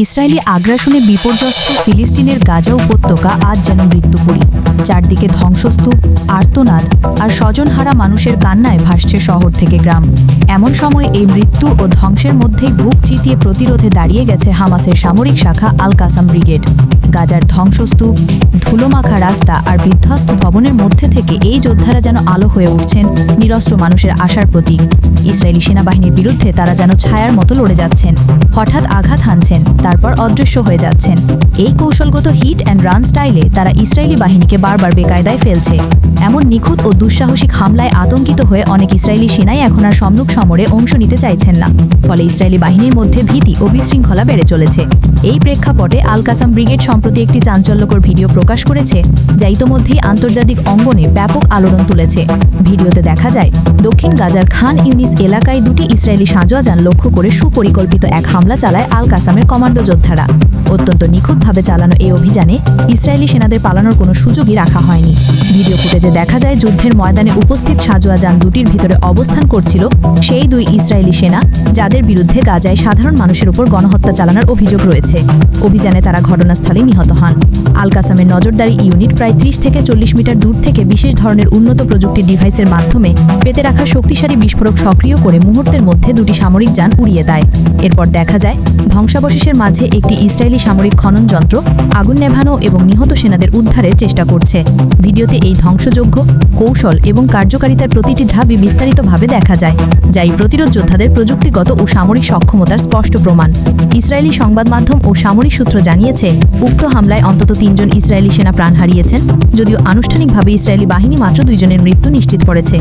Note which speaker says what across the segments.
Speaker 1: Israeli আগ্রাসনে বিপর্যস্ত ফিলিস্তিনের গাজা উপত্যকা আজ যেন মৃত্যুপুরী। চারদিকে ধ্বংসস্তূপ, আর্তনাদ আর স্বজনহারা মানুষের কান্নায় ভাসছে শহর থেকে গ্রাম। এমন সময় এই মৃত্যু ও ধ্বংসের মধ্যেই বুক চিতিয়ে প্রতিরোধে দাঁড়িয়ে গেছে হামাসের সামরিক শাখা আল কাসাম ব্রিগেড। গাজার ধ্বংসস্তূপ, ধুলোমাখা রাস্তা আর বিধ্বস্ত ভবনের মধ্যে থেকে এই যোদ্ধারা যেন আলো হয়ে উঠছেন, নিরস্ত্র মানুষের আশার প্রতীক। ইসরায়েলি সেনাবাহিনীর বিরুদ্ধে তারা যেন ছায়ার মতো লড়ে যাচ্ছেন। হঠাৎ আঘাত হানছেন, তারপর অদৃশ্য হয়ে যাচ্ছেন। এই কৌশলগত হিট অ্যান্ড রান স্টাইলে তারা ইসরায়েলি বাহিনীকে বারবার বেকায়দায় ফেলছে। এমন নিখুঁত ও দুঃসাহসিক হামলায় আতঙ্কিত হয়ে অনেক ইসরায়েলি সেনাই এখন আর সম্মুখ সমরে অংশ নিতে চাইছেন না। ফলে ইসরায়েলি বাহিনীর মধ্যে ভীতি ও বিশৃঙ্খলা বেড়ে চলেছে। এই প্রেক্ষাপটে আল কাসাম ব্রিগেড সম্প্রতি একটি চাঞ্চল্যকর ভিডিও প্রকাশ করেছে, যা ইতোমধ্যেই আন্তর্জাতিক অঙ্গনে ব্যাপক আলোড়ন তুলেছে। ভিডিওতে দেখা যায়, দক্ষিণ গাজার খান ইউনিস এলাকায় দুটি ইসরায়েলি সাঁজোয়া যান লক্ষ্য করে সুপরিকল্পিত এক হামলা চালায় আল কাসামের কমান্ডো যোদ্ধারা। অত্যন্ত নিখুঁতভাবে চালানো এই অভিযানে ইসরায়েলি সেনাদের পালানোর কোনো সুযোগই রাখা হয়নি। ভিডিও ফুটেজে দেখা যায়, যুদ্ধের ময়দানে উপস্থিত সাজোয়া যান দুটির ভিতরে অবস্থান করছিল সেই দুই ইসরায়েলি সেনা, যাদের বিরুদ্ধে গাজায় সাধারণ মানুষের উপর গণহত্যা চালানোর অভিযোগ রয়েছে। অভিযানে তারা ঘটনাস্থলে নিহত হন। আল কাসামের নজরদারি ইউনিট প্রায় ত্রিশ থেকে চল্লিশ মিটার দূর থেকে বিশেষ ধরনের উন্নত প্রযুক্তির ডিভাইসের মাধ্যমে পেতে রাখা শক্তিশালী বিস্ফোরক সক্রিয় করে মুহূর্তের মধ্যে দুটি সামরিক যান উড়িয়ে দেয়। এরপর দেখা যায়, ধ্বংসাবশেষের মাঝে একটি ইসরায়েলি সামরিক খনন যন্ত্র আগুন নেভানো এবং নিহত সেনাদের উদ্ধারের চেষ্টা করছে। ভিডিওতে এই ধ্বংসযোগ্য কৌশল এবং কার্যকারিতার প্রতিটি ধাপই বিস্তারিতভাবে দেখা যায় যাই প্রতিরোধ যোদ্ধাদের প্রযুক্তিগত ও সামরিক সক্ষমতার স্পষ্ট প্রমাণ। ইসরায়েলি সংবাদ মাধ্যম ও সামরিক সূত্র জানিয়েছে, উক্ত হামলায় অন্তত তিনজন ইসরায়েলি সেনা প্রাণ হারিয়েছেন, যদিও আনুষ্ঠানিকভাবে ইসরায়েলি বাহিনী মাত্র দুইজনের মৃত্যু নিশ্চিত করেছে।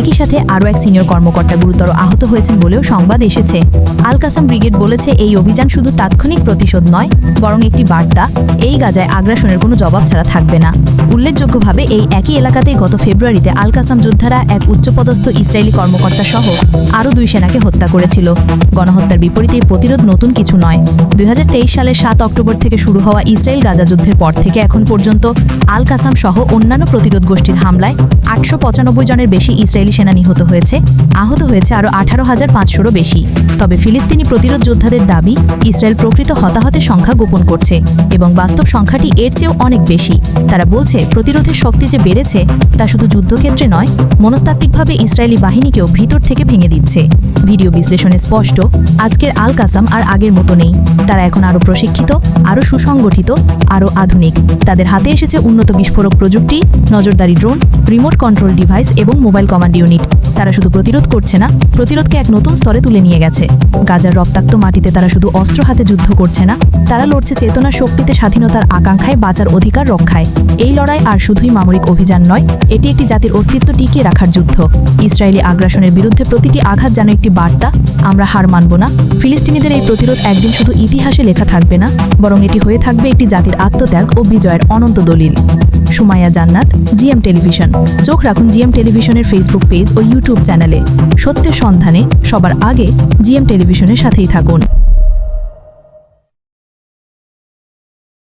Speaker 1: একই সাথে আরও এক সিনিয়র কর্মকর্তা গুরুতর আহত হয়েছেন বলেও সংবাদ এসেছে। আল কাসাম ব্রিগেড বলেছে, এই অভিযান শুধু তাৎক্ষণিক প্রতিশোধ নয়, বরং একটি বার্তা, এই গাজায় আগ্রাসনের কোনো জবাব ছাড়া থাকবে না। উল্লেখযোগ্যভাবে, এই একই এলাকাতেই গত ফেব্রুয়ারিতে আল কাসাম যোদ্ধারা এক উচ্চপদস্থ ইসরায়েলি কর্মকর্তা সহ আরও দুই সেনাকে হত্যা করেছিল। গণহত্যার বিপরীতে প্রতিরোধ নতুন কিছু নয়। দুই সালের সাত অক্টোবর থেকে শুরু হওয়া ইসরায়েল গাজা যুদ্ধের পর থেকে এখন পর্যন্ত আল কাসাম সহ অন্যান্য প্রতিরোধ গোষ্ঠীর হামলায় আটশো পঁচানব্বই জনের বেশি ইসরায়েলি সেনা নিহত হয়েছে। আহত হয়েছে আরও আঠারো হাজার পাঁচশোরও বেশি। তবে ফিলিস্তিনি প্রতিরোধ যোদ্ধাদের দাবি, ইসরায়েল প্রকৃত হতাহতের সংখ্যা গোপন করছে এবং বাস্তব সংখ্যাটি এর চেয়েও অনেক বেশি। তারা বলছে, প্রতিরোধের শক্তি যে বেড়েছে, তা শুধু যুদ্ধক্ষেত্রে নয়, মনস্তাত্ত্বিকভাবে ইসরায়েলি বাহিনীকেও ভিতর থেকে ভেঙে দিচ্ছে। ভিডিও বিশ্লেষণে স্পষ্ট, আজকের আল কাসাম আর আগের মতো নেই। তারা এখন আরও প্রশিক্ষিত, আরও সুসংগঠিত, আরও আধুনিক। তাদের হাতে এসেছে উন্নত বিস্ফোরক প্রযুক্তি, নজরদারি ড্রোন, রিমোট কন্ট্রোল ডিভাইস এবং মোবাইল কমান্ড ইউনিট। তারা শুধু প্রতিরোধ করছে না, প্রতিরোধকে এক নতুন স্তরে তুলে নিয়ে গেছে। গাজার রক্তাক্ত মাটিতে তারা শুধু অস্ত্র হাতে যুদ্ধ করছে না, তারা লড়ছে চেতনা শক্তিতে স্বাধীনতার আকাঙ্ক্ষায় বাঁচার অধিকার রক্ষায়। এই লড়াই আর শুধুই মামরিক অভিযান নয়, এটি একটি জাতির অস্তিত্ব টিকিয়ে রাখার যুদ্ধ। ইসরায়েলি আগ্রাসনের বিরুদ্ধে প্রতিটি আঘাত যেন একটি বার্তা, আমরা হার মানব না। ফিলিস্তিনিদের এই প্রতিরোধ একদিন শুধু ইতিহাসে লেখা থাকবে না, বরং এটি হয়ে থাকবে একটি জাতির আত্মত্যাগ ও বিজয়ের অনন্ত দলিল। সুমাইয়া জান্নাত, জিএম টেলিভিশন। চোখ রাখুন জিএম টেলিভিশনের ফেসবুক পেজ ও ইউটিউব চ্যানেলে সত্যের সন্ধানে সবার আগে জিএম টেলিভিশনের সাথেই থাকুন।